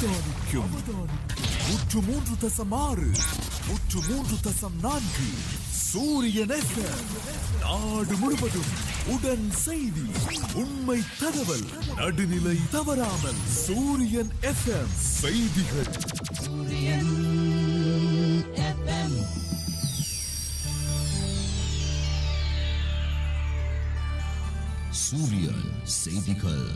அவதானிக்கும் நூற்று மூன்று தசம் ஆறு நூற்று மூன்று தசம் நான்கு சூரியன் FM. நாடு முழுவதும் உடன் செய்தி உண்மை தகவல் நடுநிலை தவறாமல் சூரியன் எஃப்எம் செய்திகள். சூரியன் செய்திகள்.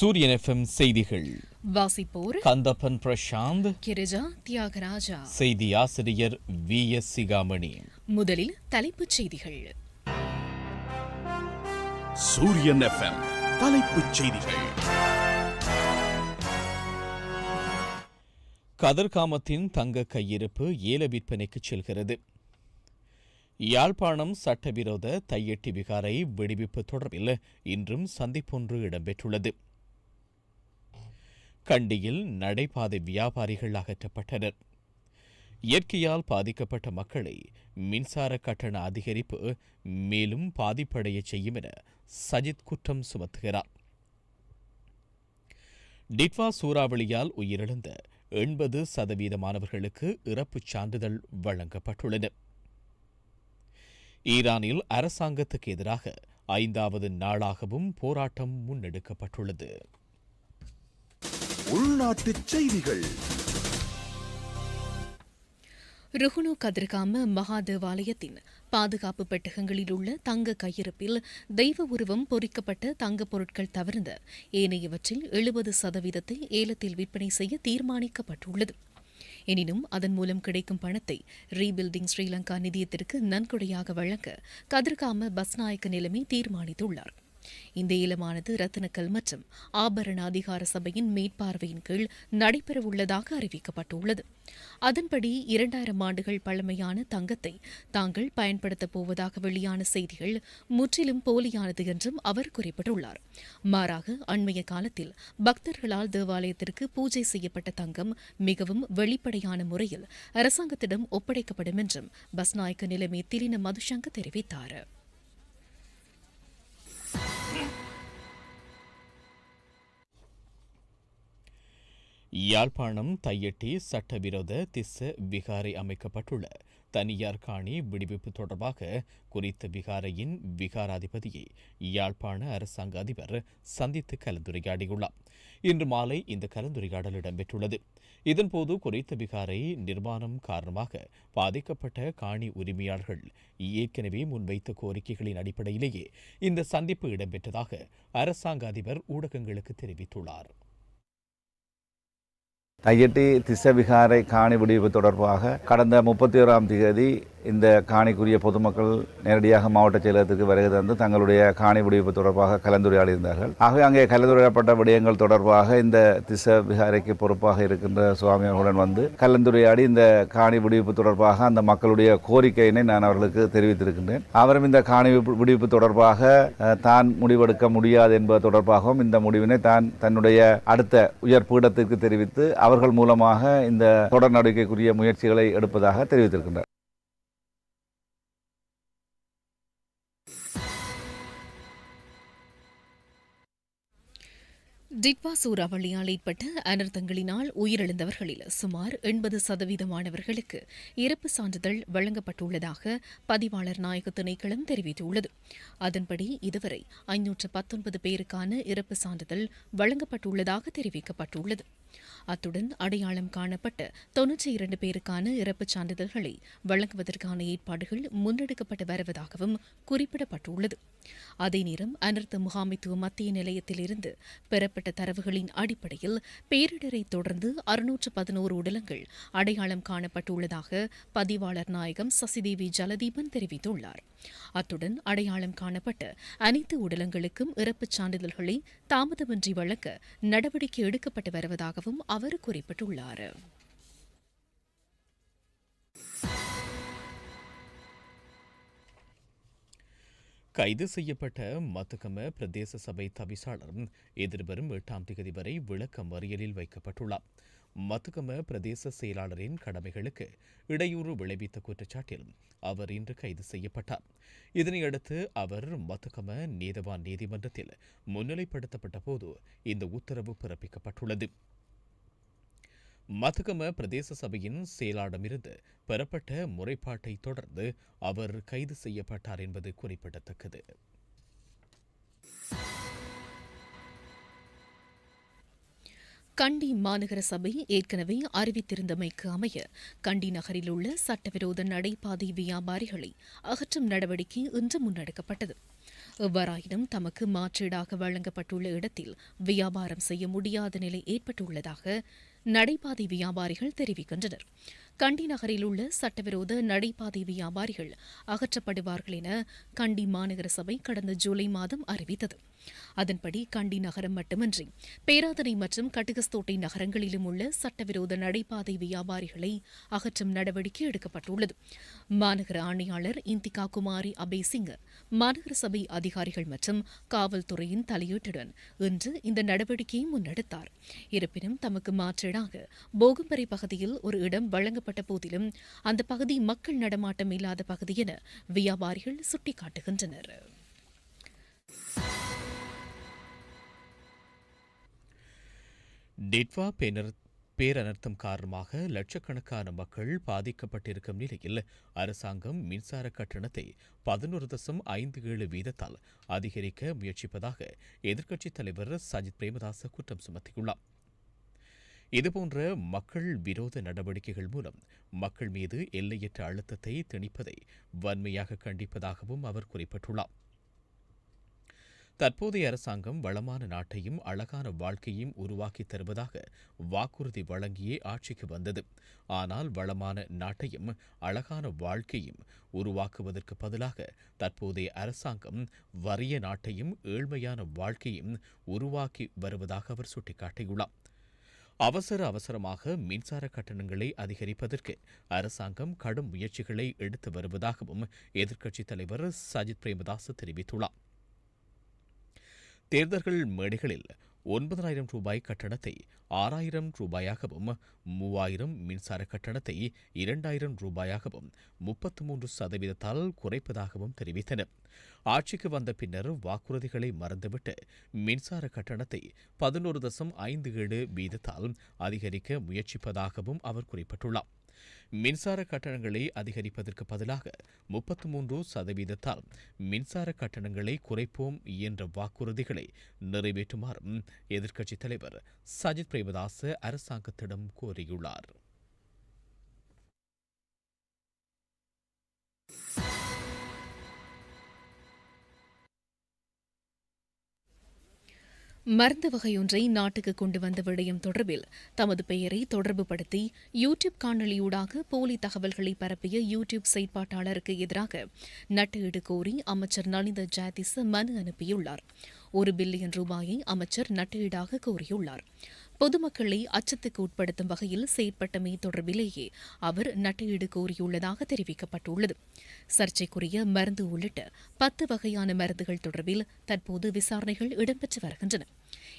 சூரியன் எஃப்எம் செய்திகள். வாசிப்போர் கந்தப்பன் பிரசாந்த் கிரிஜா தியாகராஜா. செய்தி ஆசிரியர் வி எஸ் சிகாமணி. முதலில் தலைப்புச் செய்திகள். சூரியன் எஃப்எம் தலைப்புச் செய்திகள். கதிர்காமத்தின் தங்க கையிருப்பு ஏல விற்பனைக்கு செல்கிறது. யாழ்ப்பாணம் சட்டவிரோத தையெட்டி விகாரை வெடிவிப்பு தொடர்பில் இன்றும் சந்திப்பொன்று இடம்பெற்றுள்ளது. கண்டியில் நடைபாதை வியாபாரிகள் அகற்றப்பட்டனர். இயற்கையால் பாதிக்கப்பட்ட மக்களை மின்சார கட்டண அதிகரிப்பு மேலும் பாதிப்படைய செய்யும் என சஜித் குற்றம் சுமத்துகிறார். டிட்வா சூறாவளியால் உயிரிழந்த எண்பது சதவீத மாணவர்களுக்கு இறப்புச் சான்றிதழ் வழங்கப்பட்டுள்ளன ஈரானில் அரசாங்கத்துக்கு எதிராக ஐந்தாவது நாளாகவும் போராட்டம் முன்னெடுக்கப்பட்டுள்ளது. உள்நாட்டு செய்திகள். ருகுணு கதிர்காம மகாதேவாலயத்தின் பாதுகாப்பு பெட்டகங்களில் உள்ள தங்க கையிருப்பில் தெய்வ உருவம் பொறிக்கப்பட்ட தங்கப் பொருட்கள் தவிர்ந்த ஏனையவற்றில் எழுபது சதவீதத்தை ஏலத்தில் விற்பனை செய்ய தீர்மானிக்கப்பட்டுள்ளது. எனினும் அதன் மூலம் கிடைக்கும் பணத்தை ரீபில்டிங் ஸ்ரீலங்கா நிதியத்திற்கு நன்கொடையாக வழங்க கதிர்காம பஸ்நாயக்க நிலைமை தீர்மானித்துள்ளார். இந்த ஏலமானது ரத்தினக்கல் மற்றும் ஆபரண அதிகார சபையின் மேற்பார்வையின் கீழ் நடைபெறவுள்ளதாக அறிவிக்கப்பட்டுள்ளது. அதன்படி இரண்டாயிரம் ஆண்டுகள் பழமையான தங்கத்தை தாங்கள் பயன்படுத்தப் போவதாக வெளியான செய்திகள் முற்றிலும் போலியானது என்றும் அவர் குறிப்பிட்டுள்ளார். மாறாக அண்மைய காலத்தில் பக்தர்களால் தேவாலயத்திற்கு பூஜை செய்யப்பட்ட தங்கம் மிகவும் வெளிப்படையான முறையில் அரசாங்கத்திடம் ஒப்படைக்கப்படும் என்றும் பஸ்நாயக்க நிலைமை திரின மதுசங்க தெரிவித்தார். யாழ்ப்பாணம் தையட்டி சட்டவிரோத திஸ்ஸ விகாரை அமைக்கப்பட்டுள்ள. தனியார் காணி விடுவிப்பு தொடர்பாக குறித்த விகாரையின் விகாராதிபதியை யாழ்ப்பாண அரசாங்க அதிபர் சந்தித்து கலந்துரையாடியுள்ளார். இன்று மாலை இந்த கலந்துரையாடல் இடம்பெற்றுள்ளது. இதன்போது குறித்த விகாரை நிர்மாணம் காரணமாக பாதிக்கப்பட்ட காணி உரிமையாளர்கள் ஏற்கனவே முன்வைத்த கோரிக்கைகளின் அடிப்படையிலேயே இந்த சந்திப்பு இடம்பெற்றதாக அரசாங்க அதிபர் ஊடகங்களுக்கு தெரிவித்துள்ளார். தையட்டி திசவிகாரை காணி விடுவிப்பு தொடர்பாக கடந்த முப்பத்தி ஓராம் தேதி இந்த காணிக்குரிய பொதுமக்கள் நேரடியாக மாவட்ட செயலகத்துக்கு வருகை தந்து தங்களுடைய காணி விடுவிப்பு தொடர்பாக கலந்துரையாடியிருந்தார்கள். ஆகவே அங்கே கலந்துரையாடப்பட்ட விடயங்கள் தொடர்பாக இந்த திச விகாரைக்கு பொறுப்பாக இருக்கின்ற சுவாமி அவர்களுடன் வந்து கலந்துரையாடி இந்த காணி விடுவிப்பு தொடர்பாக அந்த மக்களுடைய கோரிக்கையினை நான் அவர்களுக்கு தெரிவித்திருக்கின்றேன். அவரும் இந்த காணி விடுவிப்பு தொடர்பாக தான் முடிவெடுக்க முடியாது என்பது தொடர்பாகவும் இந்த முடிவினை தான் தன்னுடைய அடுத்த உயர் பீடத்திற்கு தெரிவித்து அவர்கள் மூலமாக இந்த தொடர் நடவடிக்கைக்குரிய முயற்சிகளை எடுப்பதாக தெரிவித்திருக்கின்றார் டிட்வா சூறாவளியால் ஏற்பட்ட அனர்த்தங்களினால் உயிரிழந்தவர்களில் சுமார் எண்பது சதவீதமானவர்களுக்கு இறப்பு சான்றிதழ் வழங்கப்பட்டுள்ளதாக பதிவாளர் நாயக திணைக்களம் தெரிவித்துள்ளது. அதன்படி இதுவரை ஐநூற்று பத்தொன்பது பேருக்கான இறப்பு சான்றிதழ் வழங்கப்பட்டுள்ளதாக தெரிவிக்கப்பட்டுள்ளது. அத்துடன் அடையாளம் காணப்பட்ட தொன்னூற்றி இரண்டு பேருக்கான இறப்புச் சான்றிதழ்களை வழங்குவதற்கான ஏற்பாடுகள் முன்னெடுக்கப்பட்டு வருவதாகவும் குறிப்பிடப்பட்டுள்ளது. அதே நேரம் அனர்த்த முகாமைத்துவ மத்திய நிலையத்திலிருந்து பெறப்பட்ட தரவுகளின் அடிப்படையில் பேரிடரை தொடர்ந்து அறுநூற்று பதினோரு உடலங்கள் அடையாளம் காணப்பட்டுள்ளதாக பதிவாளர் நாயகம் சசிதேவி ஜலதீபன் தெரிவித்துள்ளார். அத்துடன் அடையாளம் காணப்பட்ட அனைத்து உடலங்களுக்கும் இறப்புச் சான்றிதழ்களை தாமதமின்றி வழங்க நடவடிக்கை எடுக்கப்பட்டு வருவதாக வருவதாகவும் அவர் குறிப்பிட்டுள்ளார். கைது செய்யப்பட்ட மத்துக்கம பிரதேச சபை தவிசாளர் எதிர்வரும் எட்டாம் தேதி வரை விளக்க மறியலில் வைக்கப்பட்டுள்ளார். மத்துக்கம பிரதேச செயலாளரின் கடமைகளுக்கு இடையூறு விளைவித்த குற்றச்சாட்டில் அவர் இன்று கைது செய்யப்பட்டார். இதனையடுத்து அவர் மத்துக்கம நீதவான் நீதிமன்றத்தில் முன்னிலைப்படுத்தப்பட்ட போது இந்த உத்தரவு பிறப்பிக்கப்பட்டுள்ளது. மதுகம பிரதேச சபையின் செயலாளரிடமிருந்து பெறப்பட்ட முறைப்பாட்டை தொடர்ந்து அவர் கைது செய்யப்பட்டார் என்பது குறிப்பிடத்தக்கது. கண்டி மாநகர சபை ஏற்கனவே அறிவித்திருந்தமைக்கு அமைய கண்டி நகரில் உள்ள சட்டவிரோத நடைபாதை வியாபாரிகளை அகற்றும் நடவடிக்கை இன்று முன்னெடுக்கப்பட்டது. எவ்வாறாயினும் தமக்கு மாற்றீடாக வழங்கப்பட்டுள்ள இடத்தில் வியாபாரம் செய்ய முடியாத நிலை ஏற்பட்டுள்ளதாக நடைபாதை வியாபாரிகள் தெரிவிக்கின்றனர். கண்டி நகரில் உள்ள சட்டவிரோத நடைபாதை வியாபாரிகள் அகற்றப்படுவார்கள் என கண்டி மாநகர சபை கடந்த ஜூலை மாதம் அறிவித்தது. அதன்படி கண்டி நகரம் மட்டுமின்றி பேராதனை மற்றும் கட்டுகஸ்தோட்டை நகரங்களிலும் உள்ள சட்டவிரோத நடைபாதை வியாபாரிகளை அகற்றும் நடவடிக்கை எடுக்கப்பட்டுள்ளது. மாநகர ஆணையாளர் இந்திகா குமாரி அபேசிங்க மாநகர சபை அதிகாரிகள் மற்றும் காவல்துறையின் தலையீட்டுடன் இன்று இந்த நடவடிக்கையை முன்னெடுத்தார். இருப்பினும் தமக்கு மாற்றீடாக போகம்பரை பகுதியில் ஒரு இடம் வழங்கப்பட்ட போதிலும் அந்த பகுதி மக்கள் நடமாட்டம் இல்லாத பகுதி என வியாபாரிகள் சுட்டிக்காட்டுகின்றனர். டிட்வா பேனர் பேரனர்த்தம் காரணமாக லட்சக்கணக்கான மக்கள் பாதிக்கப்பட்டிருக்கும் நிலையில் அரசாங்கம் மின்சார கட்டணத்தை பதினோரு தசம் ஐந்து ஏழு வீதத்தால் அதிகரிக்க முயற்சிப்பதாக எதிர்க்கட்சித் தலைவர் சஜித் பிரேமதாச குற்றம் சுமத்தியுள்ளார். இதுபோன்ற மக்கள் விரோத நடவடிக்கைகள் மூலம் மக்கள் மீது எல்லையற்ற அழுத்தத்தை திணிப்பதை வன்மையாக கண்டிப்பதாகவும் அவர் குறிப்பிட்டுள்ளார். தற்போதைய அரசாங்கம் வளமான நாட்டையும் அழகான வாழ்க்கையும் உருவாக்கி தருவதாக வாக்குறுதி வழங்கியே ஆட்சிக்கு வந்தது. ஆனால் வளமான நாட்டையும் அழகான வாழ்க்கையும் உருவாக்குவதற்கு பதிலாக தற்போதைய அரசாங்கம் வறிய நாட்டையும் ஏழ்மையான வாழ்க்கையும் உருவாக்கி வருவதாக அவர் சுட்டிக்காட்டியுள்ளார். அவசர அவசரமாக மின்சார கட்டணங்களை அதிகரிப்பதற்கு அரசாங்கம் கடும் முயற்சிகளை எடுத்து வருவதாகவும் எதிர்க்கட்சித் தலைவர் சஜித் பிரேமதாஸ் தெரிவித்துள்ளார். தேர்தல்கள் மேடைகளில் ஒன்பதாயிரம் ரூபாய் கட்டணத்தை ஆறாயிரம் ரூபாயாகவும் மூவாயிரம் மின்சார கட்டணத்தை இரண்டாயிரம் ரூபாயாகவும் முப்பத்து மூன்று சதவீதத்தால் குறைப்பதாகவும் தெரிவித்தனர் ஆட்சிக்கு வந்த பின்னர் வாக்குறுதிகளை மறந்துவிட்டு மின்சார கட்டணத்தை பதினோரு தசம் ஐந்து ஏழு வீதத்தால் அதிகரிக்க முயற்சிப்பதாகவும் அவர் குறிப்பிட்டுள்ளார். மின்சார கட்டணங்களை அதிகரிப்பதற்கு பதிலாக முப்பத்து மூன்று சதவீதத்தால் மின்சார கட்டணங்களை குறைப்போம் என்ற வாக்குறுதிகளை நிறைவேற்றுமாறும் எதிர்க்கட்சித் தலைவர் சஜித் பிரேமதாச அரசாங்கத்திடம் கோரியுள்ளார். மருந்து வகையொன்றை நாட்டுக்கு கொண்டு வந்த விடயம் தொடர்பில் தமது பெயரை தொடர்புபடுத்தி யூடியூப் காணொலியூடாக போலி தகவல்களை பரப்பிய யூடியூப் செயற்பாட்டாளருக்கு எதிராக நட்டு கோரி அமைச்சர் நலிந்த ஜாதிஸ் மனு அனுப்பியுள்ளார். ஒரு பில்லியன் ரூபாயை அமைச்சர் நட்டு கோரியுள்ளார். பொதுமக்களை அச்சத்துக்கு உட்படுத்தும் வகையில் செயற்பட்டமை தொடர்பிலேயே அவர் நட்டையீடு கோரியுள்ளதாக தெரிவிக்கப்பட்டுள்ளது. சர்ச்சைக்குரிய மருந்து உள்ளிட்ட பத்து வகையான மருந்துகள் தொடர்பில் தற்போது விசாரணைகள் இடம்பெற்று வருகின்றன.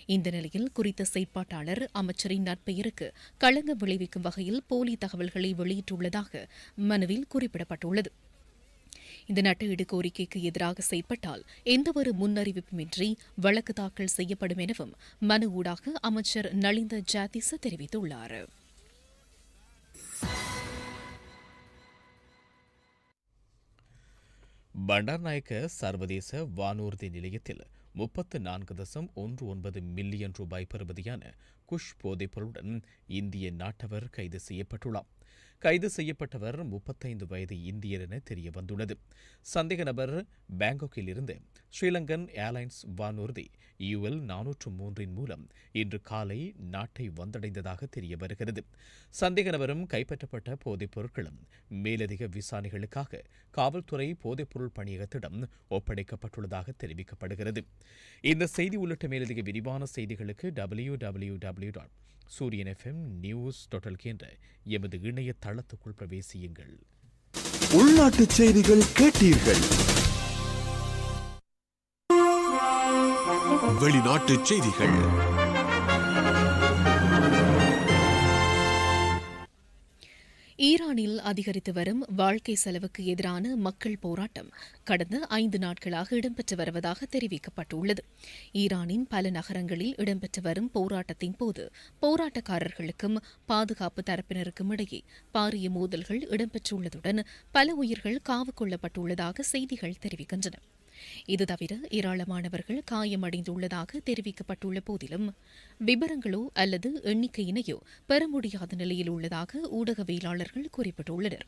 இந்த நிலையில் குறித்த செயற்பாட்டாளர் அமைச்சரின் நற்பெயருக்கு களங்க விளைவிக்கும் வகையில் போலி தகவல்களை வெளியிட்டுள்ளதாக மனுவில் குறிப்பிடப்பட்டுள்ளது. இந்த நட்டஈடு கோரிக்கைக்கு எதிராக செயற்பட்டால் எந்தவொரு முன்னறிவிப்புமின்றி வழக்கு தாக்கல் செய்யப்படும் எனவும் மனு ஊடாக அமைச்சர் நளிந்த ஜாதிச தெரிவித்துள்ளார். பண்டார்நாயக்க சர்வதேச வானூர்தி நிலையத்தில் முப்பத்து நான்கு தசம் ஒன்று ஒன்பது மில்லியன் ரூபாய் பெறுமதியான குஷ் போதைப்பொருளுடன் இந்திய நாட்டவர் கைது செய்யப்பட்டுள்ளார். கைது செய்யப்பட்டவர் முப்பத்தைந்து வயது இந்தியர் என தெரிய வந்துள்ளது சந்தேக நபர் பாங்காக்கில் இருந்து ஸ்ரீலங்கன் ஏர்லைன்ஸ் வானூர்தி யுஎல் நானூற்று மூன்றின் மூலம் இன்று காலை நாட்டை வந்தடைந்ததாக தெரிய வருகிறது சந்தேக நபரும் கைப்பற்றப்பட்ட போதைப் பொருட்களும் மேலதிக விசாரணைகளுக்காக காவல்துறை போதைப்பொருள் பணியகத்திடம் ஒப்படைக்கப்பட்டுள்ளதாக தெரிவிக்கப்படுகிறது. இந்த செய்தி உள்ளிட்ட மேலதிக விரிவான செய்திகளுக்கு W W W dot Sooriyan FM news total என்ற எமது இணைய தளத்துக்குள் பிரவேசியுங்கள். உள்நாட்டு செய்திகள் கேட்டீர்கள். வெளிநாட்டு செய்திகள். ஈரானில் அதிகரித்து வரும் வாழ்க்கை செலவுக்கு எதிரான மக்கள் போராட்டம் கடந்த ஐந்து நாட்களாக இடம்பெற்று வருவதாக தெரிவிக்கப்பட்டுள்ளது. ஈரானின் பல நகரங்களில் இடம்பெற்று வரும் போராட்டத்தின் போது போராட்டக்காரர்களுக்கும் பாதுகாப்பு தரப்பினருக்கும் இடையே பாரிய மோதல்கள் இடம்பெற்றுள்ளதுடன் பல உயிர்கள் காவு கொள்ளப்பட்டுள்ளதாக செய்திகள் தெரிவிக்கின்றன. இது தவிர ஏராளமானவர்கள் காயமடைந்துள்ளதாக தெரிவிக்கப்பட்டுள்ள போதிலும் விபரங்களோ அல்லது எண்ணிக்கையினையோ பெற முடியாத நிலையில் உள்ளதாக ஊடகவியலாளர்கள் குறிப்பிட்டுள்ளனர்.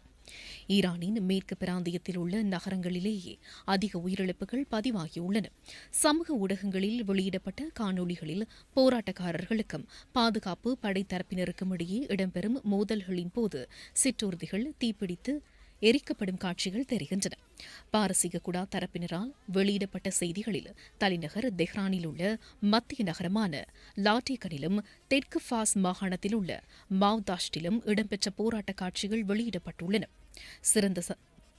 ஈரானின் மேற்கு பிராந்தியத்தில் உள்ள நகரங்களிலேயே அதிக உயிரிழப்புகள் பதிவாகியுள்ளன. சமூக ஊடகங்களில் வெளியிடப்பட்ட காணொளிகளில் போராட்டக்காரர்களுக்கும் பாதுகாப்பு படைத்தரப்பினருக்கும் இடையே இடம்பெறும் மோதல்களின் போது சிற்றூர்திகள் தீப்பிடித்து எரிக்கப்படும் காட்சிகள் தெரிகின்றன. பாரசீக குடா தரப்பினரால் வெளியிடப்பட்ட செய்திகளில் தலைநகர் தெஹ்ரானில் உள்ள மத்திய நகரமான லாட்டேகனிலும் தெற்கு ஃபாஸ் மாகாணத்தில் உள்ள மாவ்தாஷ்டிலும் இடம்பெற்ற போராட்ட காட்சிகள் வெளியிடப்பட்டுள்ளன. சிறந்த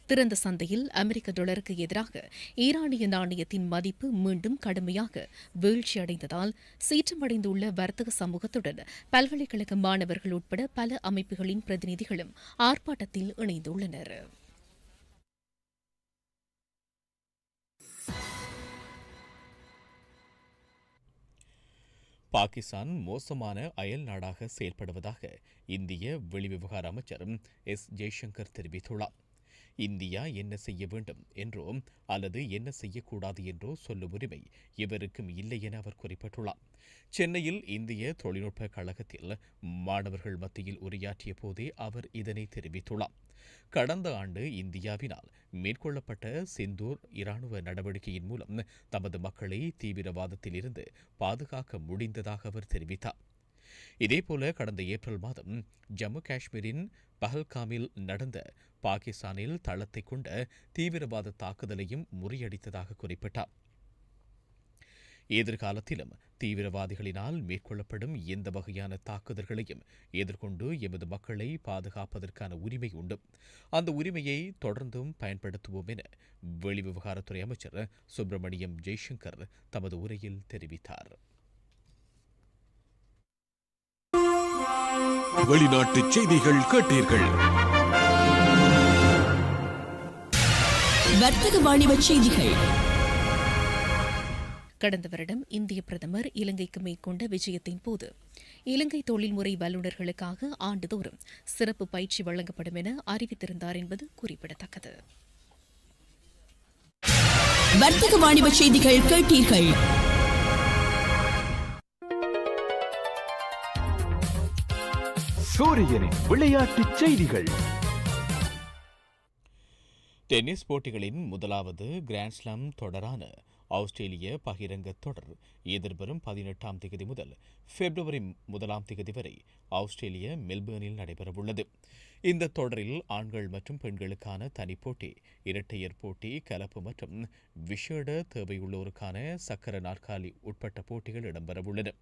திறந்த சந்தையில் அமெரிக்க டாலருக்கு எதிராக ஈரானிய நாணயத்தின் மதிப்பு மீண்டும் கடுமையாக வீழ்ச்சியடைந்ததால் சீற்றமடைந்துள்ள வர்த்தக சமூகத்துடன் பல்கலைக்கழக மாணவர்கள் உட்பட பல அமைப்புகளின் பிரதிநிதிகளும் ஆர்ப்பாட்டத்தில் இணைந்துள்ளனர். பாகிஸ்தான் மோசமான அயல் நாடாக செயல்படுவதாக இந்திய வெளிவிவகார அமைச்சர் எஸ். ஜெய்சங்கர் தெரிவித்துள்ளார். இந்தியா என்ன செய்ய வேண்டும் என்றோ அல்லது என்ன செய்யக்கூடாது என்றோ சொல்லும் உரிமை இவருக்கும் இல்லை என அவர் குறிப்பிட்டுள்ளார். சென்னையில் இந்திய தொழில்நுட்ப கழகத்தில் மாணவர்கள் மத்தியில் உரையாற்றிய போதே அவர் இதனை தெரிவித்துள்ளார். கடந்த ஆண்டு இந்தியாவினால் மேற்கொள்ளப்பட்ட சிந்தூர் இராணுவ நடவடிக்கையின் மூலம் தமது மக்களை தீவிரவாதத்திலிருந்து பாதுகாக்க முடிந்ததாக அவர் தெரிவித்தார். இதேபோல கடந்த ஏப்ரல் மாதம் ஜம்மு காஷ்மீரின் பஹல்காமில் நடந்த பாகிஸ்தானில் தளத்தை கொண்ட தீவிரவாத தாக்குதலையும் முறியடித்ததாக குறிப்பிட்டார். எதிர்காலத்திலும் தீவிரவாதிகளினால் மேற்கொள்ளப்படும் எந்த வகையான தாக்குதல்களையும் எதிர்கொண்டு எமது மக்களை பாதுகாப்பதற்கான உரிமை உண்டு. அந்த உரிமையை தொடர்ந்தும் பயன்படுத்துவோம் என வெளிவிவகாரத்துறை அமைச்சர் சுப்பிரமணியம் ஜெய்சங்கர் தமது உரையில் தெரிவித்தார். வெளிநாட்டு செய்திகள் கேட்டீர்கள். வர்த்தக வாணிப செய்திகள். கடந்த வருடம் இந்திய பிரதமர் இலங்கைக்கு மேற்கொண்ட விஜயத்தின் போது இலங்கை தொழில்முறை வல்லுநர்களுக்காக ஆண்டுதோறும் சிறப்பு பயிற்சி வழங்கப்படும் என அறிவித்திருந்தார் என்பது குறிப்பிடத்தக்கது. வர்த்தக வாணிப செய்திகள் கேட்டீர்கள். சூரியனின் விளையாட்டுச் செய்திகள். டென்னிஸ் போட்டிகளின் முதலாவது கிராண்ட்ஸ்லாம் தொடரான ஆஸ்திரேலிய பகிரங்க தொடர் எதிர்வரும் பதினெட்டாம் தேதி முதல் பிப்ரவரி முதலாம் தேதி வரை ஆஸ்திரேலிய மெல்பேர்னில் நடைபெறவுள்ளது. இந்த தொடரில் ஆண்கள் மற்றும் பெண்களுக்கான தனிப்போட்டி போட்டி இரட்டையர் போட்டி கலப்பு மற்றும் விஷேட தேவையுள்ளோருக்கான சக்கர நாற்காலி உட்பட்ட போட்டிகள் இடம்பெறவுள்ளன.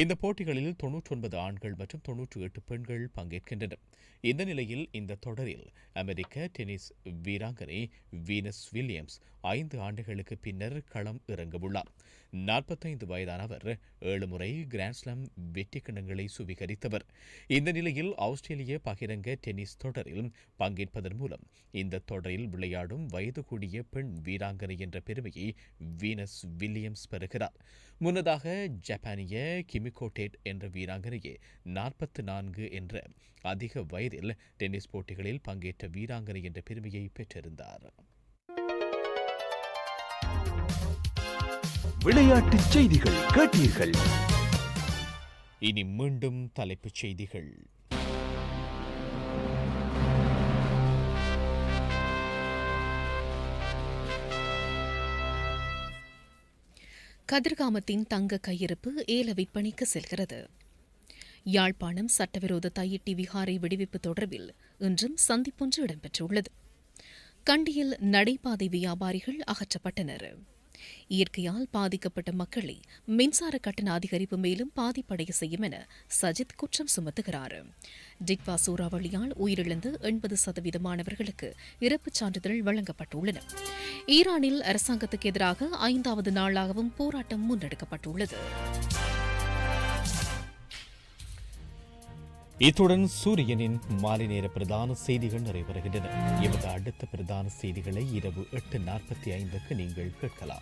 இந்த போட்டிகளில் தொன்னூற்றொன்பது ஆண்கள் மற்றும் தொன்னூற்றி எட்டு பெண்கள் பங்கேற்கின்றனர். இந்த நிலையில் இந்த தொடரில் அமெரிக்க டென்னிஸ் வீராங்கனை வீனஸ் வில்லியம்ஸ் ஐந்து ஆண்டுகளுக்கு பின்னர் களம் இறங்கவுள்ளார். நாற்பத்தைந்து வயதான அவர் ஏழு முறை கிராண்ட்ஸ்லாம் வெற்றி கிண்ணங்களை சுவீகரித்தவர். இந்த நிலையில் ஆஸ்திரேலிய பகிரங்க டென்னிஸ் தொடரில் பங்கேற்பதன் மூலம் இந்த தொடரில் விளையாடும் வயது கூடிய பெண் வீராங்கனை என்ற பெருமையை வீனஸ் வில்லியம்ஸ் பெறுகிறார். முன்னதாக ஜப்பானிய கிம் டேட் என்ற வீராங்கனையே நாற்பத்து நான்கு என்ற அதிக வயதில் டென்னிஸ் போட்டிகளில் பங்கேற்ற வீராங்கனை என்ற பெருமையை பெற்றிருந்தார். விளையாட்டுச் செய்திகள் கேட்டீர்கள். இனி மீண்டும் தலைப்புச் செய்திகள். கதிர்காமத்தின் தங்க கையிருப்பு ஏல விற்பனைக்கு செல்கிறது. யாழ்ப்பாணம் சட்டவிரோத தையிட்டி விகாரை விடுவிப்பு தொடர்பில் இன்றும் சந்திப்பொன்று இடம்பெற்றுள்ளது. கண்டியில் நடைபாதை வியாபாரிகள் அகற்றப்பட்டனர். இயற்கையால் பாதிக்கப்பட்ட மக்களை மின்சார கட்டண அதிகரிப்பு மேலும் பாதிப்படைய செய்யும் என சஜித் குற்றம் சுமத்துகிறார். டிக்வா சூறாவளியால் உயிரிழந்து எண்பது சதவீத மாணவர்களுக்கு இறப்புச் சான்றிதழ் வழங்கப்பட்டுள்ளன. ஈரானில் அரசாங்கத்துக்கு எதிராக ஐந்தாவது நாளாகவும் போராட்டம் முன்னெடுக்கப்பட்டுள்ளது. இத்துடன் சூரியனின் மாலை நேர பிரதான செய்திகள் நிறைவருகின்றன எமது அடுத்த பிரதான செய்திகளை இரவு எட்டு நாற்பத்தி ஐந்துக்கு நீங்கள் கேட்கலாம்.